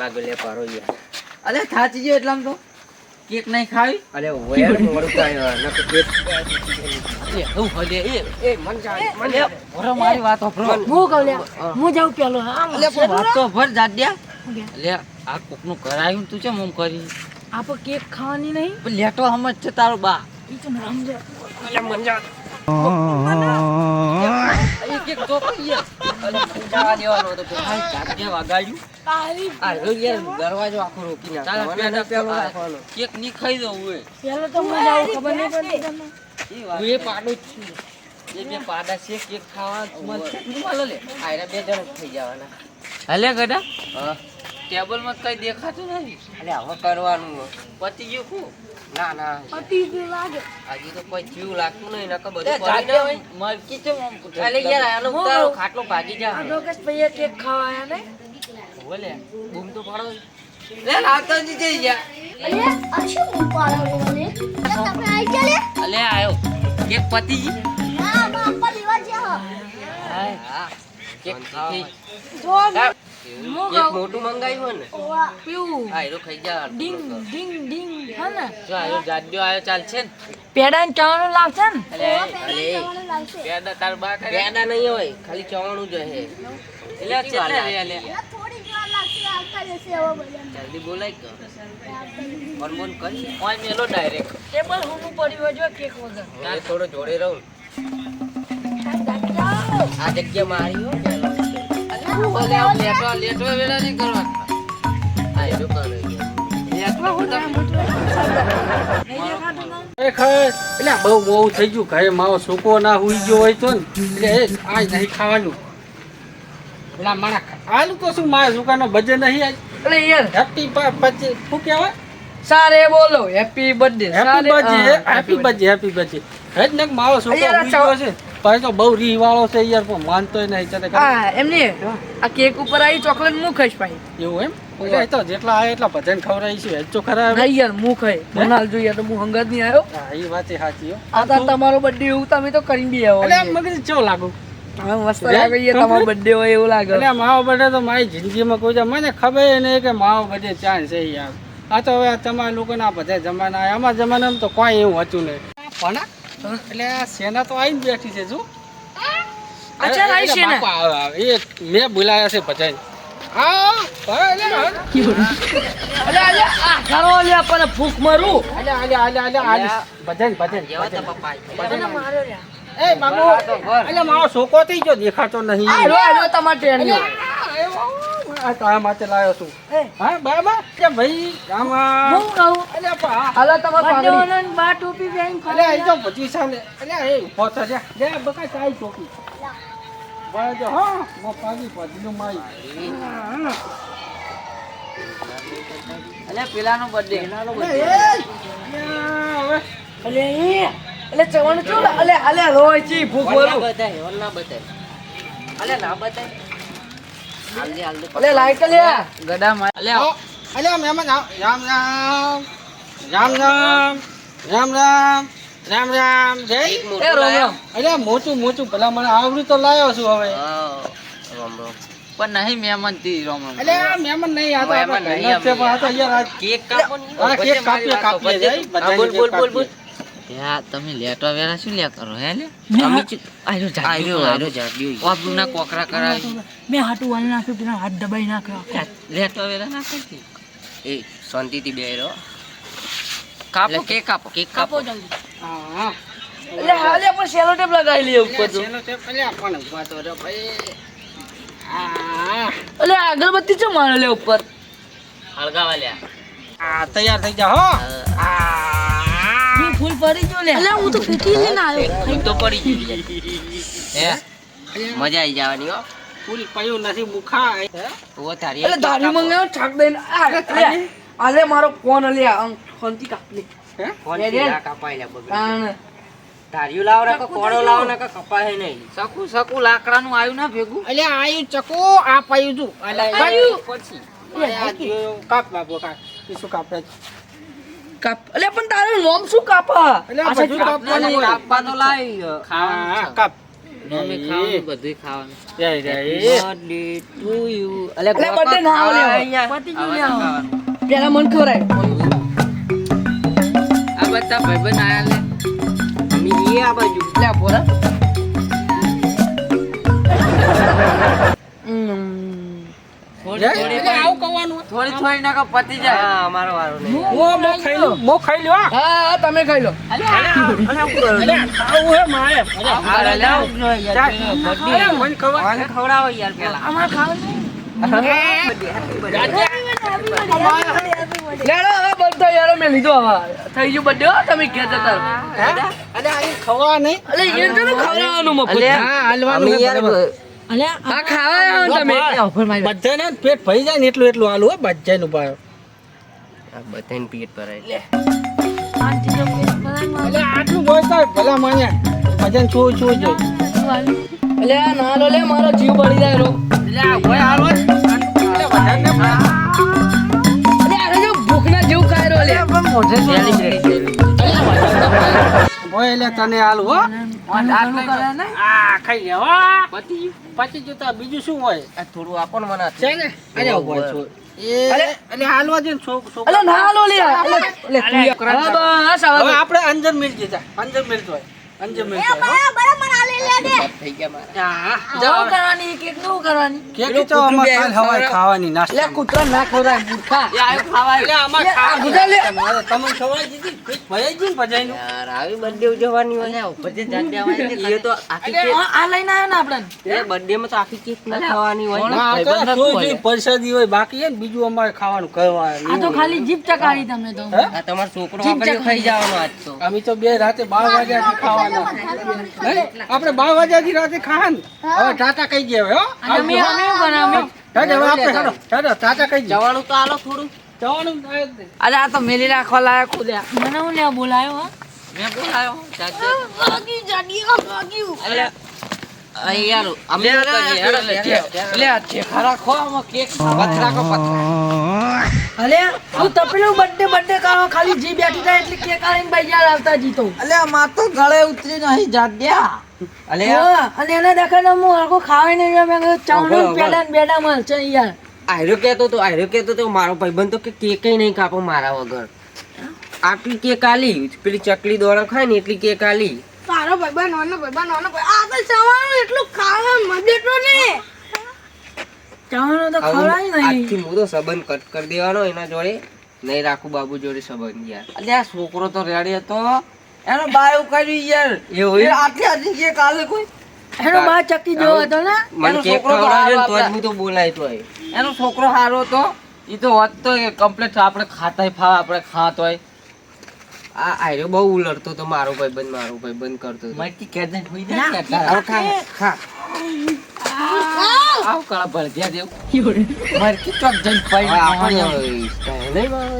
લાગે લે પારો યાર. અલે થાચી ગયો એટલામ તો. કેક નહીં ખાવી? અલે ઓય મોડું કાય નક કેક. એ હું હલે એ એ મન જા મન ભરો મારી વાત ભરો હું કહું લે હું. જાઉં પેલો આમ અલે વાત તો ભર જાડ્યા. અલે આ કોકનું કરાયું તું છે મોમ કરી? આપો કેક ખાવાની નહીં? પણ લેટો સમજ છે તારો બા. ઈ તો સમજે. અલે મન જા એ કેક તો કઈ અલે જવા દેવાનો હતો ભાઈ જાડ્યા વાગાડ્યું. આ યાર દરવાજો આખો રોકી નાખ. મને પેલો પેલો રાખવાનો કેકની ખાઈ દઉં હું પેલો તો હું જાઉં ખબર નહીં પડતી તમને હું એ પાડું જ છું. એ બે પાડા છે કેક ખાવા તું લે. આયરા બે જણ થઈ જવાના. હલે ગડા હા. ટેબલમાં કઈ દેખાતું નથી. અલે હવે કરવાનું પતી ગયું કુ ના ના. પતી ગયું લાગે. હજી તો કોઈ જીવ લાગતું નહીં નકર બધું પડી ના હોય મરકી છે એટલે યાર આનો ઉતારો ખાટલો ભાગી જા. આ ડોકેશ ભાઈએ કેક ખાવા આયા ને? બોલે બૂમ તો પાડો. લે લાગતો જ જઈ જા. અલે આ શું ઉપાડો મને? તમે આઈ ચાલે અલે આયો. કેક પતી ગઈ ના બાપા લેવા જા હા. કેક ખાઈ જો એક મોટું મંગાવ્યું હોય ને. પીવું. હા ખાઈ જા ડીંગ ડીંગ ડીંગ હે ને? જો આયો જાડ્યો આયો ચાલશે ને. પેડા ને? ચાવાનું લાવશે. ને પેડા તાર બા કરે? પેડા નહીં હોય ખાલી ચવાણું જ હે. એટલે રે લે જલ્દી બોલાય કે. ફોન કરી ઓય મેલો ડાયરેક્ટ ટેબલ હું પડ્યું જો કેક વગર. થોડો જોડે રહું. આ જગ્યા મારી હો પેલો ઓલે આમ એટલે થઈ ગયું ઘરે માવો સૂકો ના હુઈ ગયો હોય તો એટલે એ આ નહીં ખાવાનું પેલા માણા આલું તો શું મારા સુકાનો ભજન નહીં આજ યાર હેપી પછી શું કહેવાય સારે બોલો happy birthday happy birthday happy birthday happy birthday હેજ ને માવો સૂકો હુઈ ગયો છે પછી તો બહુ રીહ વાળો છે યાર પણ માનતો નહીં ચાલે. હા એમની આ કેક ઉપર આવી ચોકલેટ ખાઈશ ભાઈ. એવું એમ? એટલે તો જેટલા આવે એટલા ભજન ખવડાવી છે તો ખરા નહીં યાર હું? ખાઈ મનાલ જોઈએ તો હું હંગત નહીં આવ્યો. હા એ વાત સાચી હો. આ તો તમારો બર્થડે એવું તમે તો કરી બી આવો. એટલે મગજ ચો લાગુ? મસ્ત લાગે તમારો બર્થડે હોય એવું લાગે. એટલે બર્થડે તો મારી જિંદગીમાં કોઈ મને ખબર નહીં કે મારો બર્થડે ચાન્સ છે યાર. આ તો હવે તમારા લોકોના બધા જમાના. અમારા જમાનામાં તો કોઈ એવું હતું નહીં. પણ એટલે આ સેના તો આવીને બેઠી છે જો. ભજન. ભજન મારો છોકો થઈ દેખાતો નહીં. તમારે આ તારા માટે લાવ્યો છું. હા? બરાબર કે ભાઈ આમાં હું કહું? અલે પા તમારે બા ટોપી પહેરીને અલે અહીં તો પછી સામે અલે એ ઊભો થા જા. લે બકા ચાઈ ચોકી બરાબર હા. મો માઈ અલે પેલાનો બર્થડે અલે એ! અલે, એ! ચવણ ચો અલે અલે રોય ચી ભૂખ મારું બતાય ઓલ બતાય અલે ના બતાય અલે લાઈટ લે. ગડા માં અલે અલે મહેમાન આવ. રામ રામ. રામ રામ. રામ રામ. રામ રામ. જય. એ મોટું રોમ અલે મોટું મોટું. ભલા મને આવડું તો લાયો છું હવે. રામ રામ. પણ નહીં મહેમાન તી રોમ રામ. અલે મહેમાન નહીં આ તો મહેમાન નહીં આ તો યાર કેક કાપો ને. કેક કાપીએ, કાપીએ, વચ્ચે. બોલ બોલ બોલ બોલ યા તમે લેટો વેરા શું લ્યા કરો હે લે અમે આયો. વાપરું ના કોકરા કરાવી મેં હાટું વાલ નાખ્યું હાથ દબાઈ નાખ્યો લેટો વેરા ના કરતી એ શાંતિથી બેહી રહો. કાપો કે કાપો કેક કાપો જલ્દી હા. એટલે હાલે પણ સેલો ટેપ લગાવી લઈએ ઉપર તો શેનો ટેપ? અલે, પણ ઊભા તો રહો, ભાઈ. એટલે અગરબત્તી ચો મારે લે ઉપર હળગાવા લ્યા. આ તૈયાર થઈ જા હો આ. પડી ગયો લે અલ્યા હું તો પીટી લઈને આવ્યો. હું તો પડી ગયો હે? મજા આવી જવાની હો. ફૂલ પયું નથી બુખા ઓ તારી અલે ધારી મંગાવ ઠાક દઈને. આ અલે મારો ફોન અલ્યા આમ ખંતી કાપ લે હે ફોન કાપાઈ લે બગડ. ધાર્યું લાવ ના કોડો લાવ ના કપાય નહીં. સકુ સકુ લાકડા નું આયુ ના ભેગું? એટલે આયુ ચકો આ પાયું છું એટલે પછી. કાપ બાબો કાપ. શું કાપે કાપ એટલે પણ તારે નોમ શું કાપા? અચ્છા કાપવાનું હોય. કાપવાનો લાઈ હા, કાપ. ખાવાનું બધું ખાવાનું. જય જય. બર્થડે ટુ યુ અલે અલે, ના આવે લે. પેલા મન ખવડાય. આ બધા ભાઈબંધ આયા લે. મમ્મી એ આ બાજુ. લે બોલા. થોડી થોડી થોડી નાખો પતી જાય. હા અમારો વારો નહીં. મો મો ખાઈ લો. મો ખાઈ લો હા. હા હા તમે ખાઈ લો. હે મારે. યાર, મને ખવડાવો યાર પેલા. લેડો હવે. બધો આ ખવા તમે. બધાને પેટ ભરી જાય ને એટલું એટલું હાલું હોય બધાનું આ બધાને પેટ ભરાય લે. આટલું બોલતા હોય, ભલા માને ભજન છું છું? અલે ના લો લે મારો જીવ બળી જાય રો. એટલે આ ભાઈ હાલો એટલે બધાને અલે આ જો ભૂખના જેવું ખાય રો લે. ભાઈ એટલે તને હાલ હો. આ ખાઈ લે હો. પતી પછી જોતા બીજું શું હોય? આ થોડું આપો ને મને છે ને? અરે ઊભો છો. તું આપણે અંજર મિલ જતા. અંજર મિલતો હોય. અંજર મિલતો હોય મને આલે લે દે થઈ ગયા મારા. હા. જવું કરવાની કેકનું કરવાની? કેક તો અમાર કાલ હવારે ખાવાની લે નાસ્તા ના ખવડાય મૂર્ખા. એ આયો ખાવા લે, આ ખાવાની. ગુજા લે. તમારે તમને ખવાઈ દીધી? પેટ ગયું ને બધાયનું. યાર આવી બર્થડે ઉજવવાની હોય. ઉપર જાતે આવે એ તો આખી કેક આ લઈને આવ્યો ને આપણે. એ birthday માં તો આખી કેક ના ખાવાની હોય. ને. હા, તો ભાઈબંધ જોઈ રાખવું જોઈ હોય. બાકી છે ને બીજું અમારે ખાવાનું કહેવાય આ તો ખાલી જીભ ચકાવી તમે તો. તમારો છોકરો આગળ ખાઈ જવાનો આજ તો. અમે તો બે રાતે બાર વાગ્યાથી ખાવાના? આપણે બાર વાગ્યાથી રાતે ખાન હવે ટાટા કઈ ગયા હવે, હો. અમે અમે અમે હેડ હવે આપણે હેડો, ટાટા ટાટા કઈ જવાનું તો આલો થોડું. જવાનું. અરે આ તો મેલી રાખવા લાયક મને હું લે બોલાયો હા? મેં બોલાયો. જાતે ભાગી જાડિયો અરે યાર અમે તો કરીએ હેડો લે લે ચેખા રાખો આમાં કેક પથરા કો પથરા અલે હું તપેલું બર્થડે બર્થડે કરો ખાલી જી બેઠી થાય એટલે કેક આવીને ભાઈ આવતા જીતો અલે માર તો ગળે ઉતરી નહીં જાડ્યા અલે અને એના દેખાડે હું આખો ખાવાય નહીં મેં. પેડા ને બેડા મળશે યાર. આયરો કહેતો તો આયરો કહેતો તો મારો ભાઈબંધ તો કે કેક નહીં કાપો મારા વગર. આટલી કેક આલી પેલી ચકલી દોડા ખાય ને એટલી કેક આલી. તારો ભાઈબંધ નાનો ભાઈબંધ નાનો ભાઈ આ તો સવારનું એટલું ખાવા મજે તો ને ચાવનું તો ખવડાય નહીં. આખી હું તો સંબંધ કટ કરી દેવાનો એના જોડે. નહીં રાખું બાબુ જોડે સંબંધ યાર. અલ્યા છોકરો તો રેડી હતો. એનો બાયો કર્યું યાર. એવું આટલી આટલી કેક કાલે કોઈ? એનો બા ચક્કી જેવો હતો ને? એનો છોકરો તો જ હું તો બોલાય તો એનો છોકરો સારો હતો. એ તો હોત તો કમ્પ્લીટ આપણે ખાતાય ફાવ આપણે ખાત હોય. આ આયો બહુ ઉલડતો તો મારો ભાઈબંધ મારો ભાઈબંધ કરતો હતો મરકી કેદન હોઈ જાય ખા ખા. આવ. કળા ભળજ્યા દેવ મરકી ચોક જઈને પડી નહીં મારો